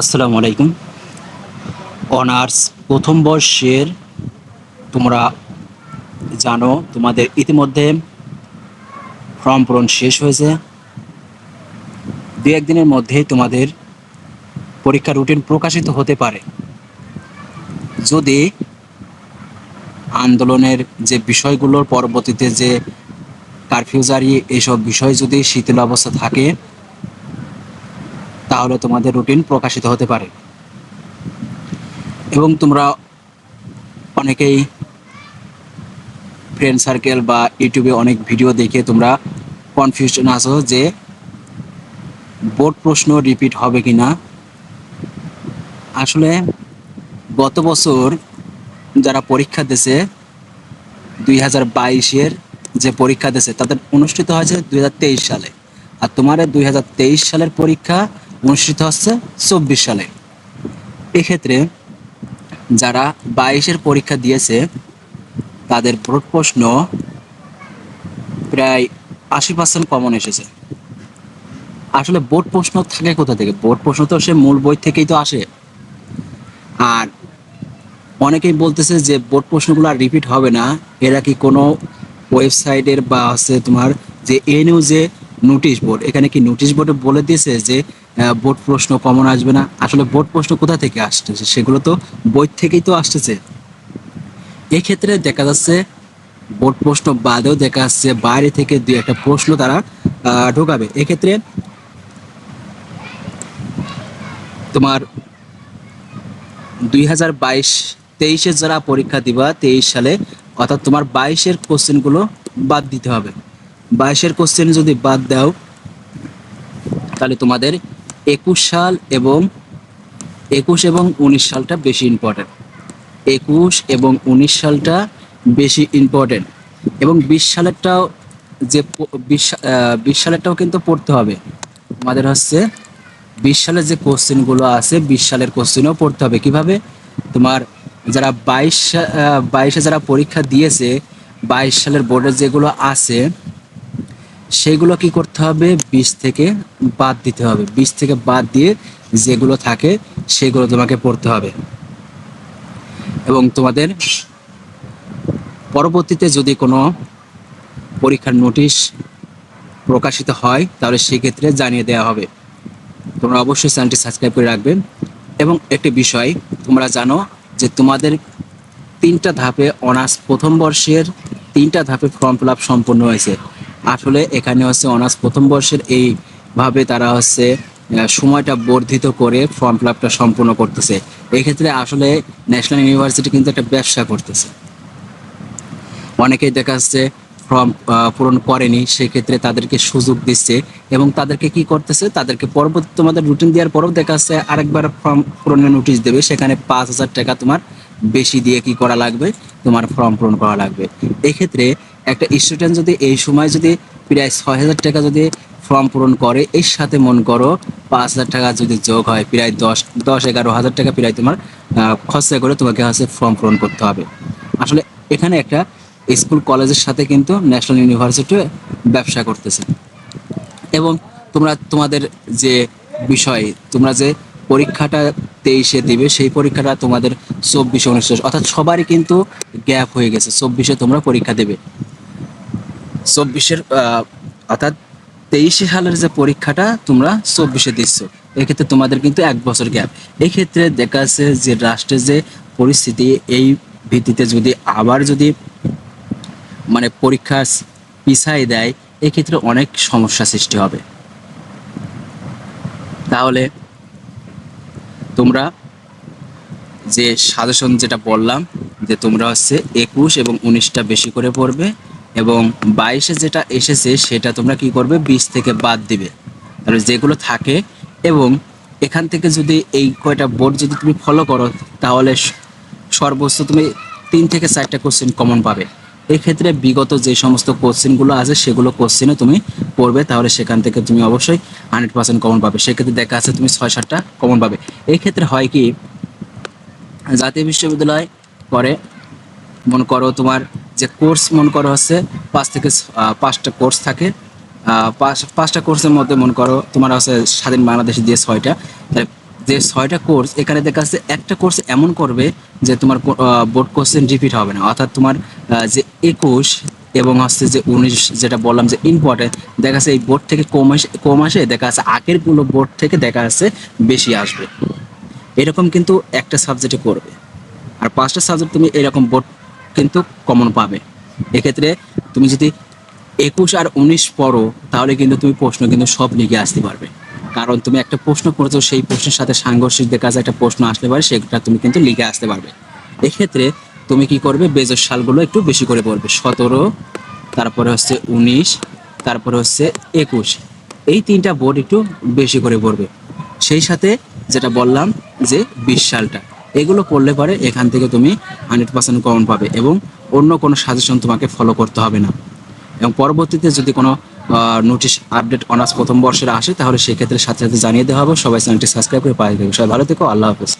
আসসালামু আলাইকুম। অনার্স প্রথম বর্ষের তোমরা জানো, তোমাদের ইতিমধ্যে ফর্ম পূরণ শেষ হয়েছে। দু একদিনের মধ্যেই তোমাদের পরীক্ষা রুটিন প্রকাশিত হতে পারে। যদি আন্দোলনের যে বিষয়গুলোর পরবর্তীতে যে কারফিউ জারি এইসব বিষয় যদি শীতল অবস্থা থাকে তাহলে তোমাদের রুটিন প্রকাশিত হতে পারে। এবং তোমরা অনেকেই ফ্রেন্ড সার্কেল বা ইউটিউবে অনেক ভিডিও দেখে তোমরা কনফিউশন আসো যে বোর্ড প্রশ্ন রিপিট হবে কি না আসলে গত বছর যারা পরীক্ষা দিয়েছে, দুই হাজার বাইশের যে পরীক্ষা দিয়েছে, তাদের অনুষ্ঠিত হয়েছে দুই হাজার তেইশ সালে। আর তোমার দুই হাজার তেইশ সালের পরীক্ষা অনুষ্ঠিত হচ্ছে চব্বিশ সালে। এক্ষেত্রে যারা বাইশের পরীক্ষা দিয়েছে, তাদের বোর্ড প্রশ্ন প্রায় আশি পার্সেন্ট কমন এসেছে। আসলে বোর্ড প্রশ্ন থাকে কোথা থেকে? বোর্ড প্রশ্ন তো সে মূল বই থেকেই তো আসে। আর অনেকেই বলতেছে যে বোর্ড প্রশ্নগুলো আর রিপিট হবে না। এরা কি কোনো ওয়েবসাইটের বা হচ্ছে তোমার যে এ নিউজে নোটিশ বোর্ড এখানে কি নোটিশ বোর্ডে বলে দিয়েছে যে বোর্ড প্রশ্ন কমন আসবে না। আসলে বোর্ড প্রশ্ন কোথা থেকে আসতেছে? সেগুলো তো বই থেকেই তো আসতেছে। এক্ষেত্রে দেখা যাচ্ছে, বোর্ড প্রশ্ন বাদেও দেখা যাচ্ছে, বাইরে থেকে দুই একটা প্রশ্ন তারা ঢোকাবে। এক্ষেত্রে তোমার দুই হাজার বাইশ, তেইশে যারা পরীক্ষা দিবা, তেইশ সালে, অর্থাৎ তোমার বাইশের কোশ্চেনগুলো বাদ দিতে হবে। বাইশের কোশ্চেন যদি বাদ দাও, তাহলে তোমাদের একুশ সাল এবং একুশ এবং উনিশ সালটা বেশি ইম্পর্টেন্ট একুশ এবং উনিশ সালটা বেশি ইম্পর্টেন্ট এবং বিশ সালেরটাও যে বিশ সালেরটাও কিন্তু পড়তে হবে। আমাদের হচ্ছে বিশ সালের যে কোশ্চেনগুলো আছে, বিশ সালের কোশ্চেনও পড়তে হবে। কীভাবে? তোমার যারা বাইশ বাইশে যারা পরীক্ষা দিয়েছে, বাইশ সালের বোর্ডের যেগুলো আছে সেগুলো কি করতে হবে? বিশ থেকে বাদ দিতে হবে। বিশ থেকে বাদ দিয়ে যেগুলো থাকে, সেগুলো তোমাকে পড়তে হবে। এবং তোমাদের পরবর্তীতে যদি কোনো পরীক্ষার নোটিশ প্রকাশিত হয়, তাহলে সেক্ষেত্রে জানিয়ে দেওয়া হবে। তোমরা অবশ্যই চ্যানেলটি সাবস্ক্রাইব করে রাখবে এবং একটি বিষয়, তোমরা জানো যে তোমাদের তিনটা ধাপে অনার্স প্রথম বর্ষের তিনটা ধাপে ফর্ম ফিল সম্পন্ন হয়েছে। আসলে এখানে হচ্ছে অনার্স প্রথম বর্ষের এইভাবে তারা হচ্ছে সময়টা বর্ধিত করে ফর্ম ফিল আপটা সম্পূর্ণ করতেছে। এক্ষেত্রে আসলে ন্যাশনাল ইউনিভার্সিটি কিন্তু একটা ব্যবসা করতেছে। অনেকেই দেখা যাচ্ছে ফর্ম পূরণ করেনি, সেক্ষেত্রে তাদেরকে সুযোগ দিচ্ছে এবং তাদেরকে কি করতেছে, তাদেরকে পরবর্তী তোমাদের রুটিন দেওয়ার পরেও দেখা যাচ্ছে আরেকবার ফর্ম পূরণের নোটিশ দেবে, সেখানে পাঁচ হাজার টাকা তোমার বেশি দিয়ে কি করা লাগবে, তোমার ফর্ম পূরণ করা লাগবে। এক্ষেত্রে একটা স্টুডেন্ট যদি এই সময় যদি প্রায় ছয় হাজার টাকা যদি ফর্ম পূরণ করে, এর সাথে মন করো পাঁচ হাজার টাকা যদি যোগ হয়, প্রায় দশ দশ, এগারো হাজার টাকা প্রায় তোমার খরচা করে তোমাকে হচ্ছে ফর্ম পূরণ করতে হবে। আসলে এখানে একটা স্কুল কলেজের সাথে কিন্তু ন্যাশনাল ইউনিভার্সিটি ব্যবসা করতেছে। এবং তোমরা, তোমাদের যে বিষয়, তোমরা যে পরীক্ষাটা তেইশে দিবে, সেই পরীক্ষাটা তোমাদের চব্বিশে অনুষ্ঠিত অর্থাৎ সবারই কিন্তু গ্যাপ হয়ে গেছে। চব্বিশে তোমরা পরীক্ষা দেবে। চব্বিশের অর্থাৎ তেইশে সালের যে পরীক্ষাটা তোমরা চব্বিশে দিচ্ছ, এক্ষেত্রে তোমাদের কিন্তু এক বছর গ্যাপ এক্ষেত্রে দেখা যাচ্ছে যে রাষ্ট্রের যে পরিস্থিতি, এই ভিত্তিতে যদি আবার যদি মানে পরীক্ষা পিছাই দেয়, এক্ষেত্রে অনেক সমস্যা সৃষ্টি হবে। তাহলে তোমরা যে সাজেশন যেটা বললাম, যে তোমরা হচ্ছে একুশ এবং উনিশটা বেশি করে পড়বে এবং বাইশে যেটা এসেছে, সেটা তোমরা কি করবে? বিশ থেকে বাদ দিবে। তাহলে যেগুলো থাকে এবং এখান থেকে যদি এই কয়টা বোর্ড যদি তুমি ফলো করো, তাহলে সর্বোচ্চ তুমি তিন থেকে চারটা কোশ্চেন কমন পাবে। এই ক্ষেত্রে বিগত যে সমস্ত কোশ্চেনগুলো আছে, সেগুলো কোশ্চেনে তুমি পড়বে, তাহলে সেখান থেকে তুমি অবশ্যই হান্ড্রেড পার্সেন্ট কমন পাবে। সেক্ষেত্রে দেখা যাচ্ছে তুমি ছয়, সাতটা কমন পাবে। এই ক্ষেত্রে হয় কি, জাতীয় বিশ্ববিদ্যালয় করে মনে করো তোমার যে কোর্স মনে করো হচ্ছে পাঁচ থেকে পাঁচটা কোর্স থাকে। পাঁচটা কোর্সের মধ্যে মনে করো তোমার হচ্ছে স্বাধীন বাংলাদেশ যে ছয়টা যে ছয়টা কোর্স, এখানে দেখা যাচ্ছে একটা কোর্স এমন করবে যে তোমার বোর্ড কোশ্চেন রিপিট হবে না। অর্থাৎ তোমার যে একুশ এবং হচ্ছে যে উনিশ যেটা বললাম যে ইম্পর্টেন্ট দেখা যাচ্ছে এই বোর্ড থেকে কম কম আসে, দেখা যাচ্ছে আগেরগুলো বোর্ড থেকে দেখা যাচ্ছে বেশি আসবে। এরকম কিন্তু একটা সাবজেক্টে করবে। আর পাঁচটা সাবজেক্ট তুমি এরকম বোর্ড কিন্তু কমন পাবে। এক্ষেত্রে তুমি যদি একুশ আর উনিশ পড়ো, তাহলে কিন্তু তুমি প্রশ্ন কিন্তু সব লিখে আসতে পারবে। কারণ তুমি একটা প্রশ্ন করেছ, সেই প্রশ্নের সাথে সাংঘর্ষিক দেখা যায় একটা প্রশ্ন আসতে পারে, সেটা তুমি কিন্তু লিখে আসতে পারবে। এক্ষেত্রে তুমি কি করবে, বেজর সালগুলো একটু বেশি করে পড়বে। সতেরো, তারপরে হচ্ছে উনিশ, তারপরে হচ্ছে একুশ। এই তিনটা বোর্ড একটু বেশি করে পড়বে। সেই সাথে যেটা বললাম যে বিশ সালটা। এগুলো করলে পরে এখান থেকে তুমি হান্ড্রেড পার্সেন্ট কমন পাবে এবং অন্য কোনো সাজেশন তোমাকে ফলো করতে হবে না। এবং পরবর্তীতে যদি কোনো নোটিশ আপডেট অনার্স প্রথম বর্ষের আসে, তাহলে সেক্ষেত্রে সাথে সাথে জানিয়ে দেওয়া হবে। সবাই চ্যানেলটি সাবস্ক্রাইব করে পাঠিয়ে দেবে সবাই ভালো থেকো, আল্লাহ হাফেজ।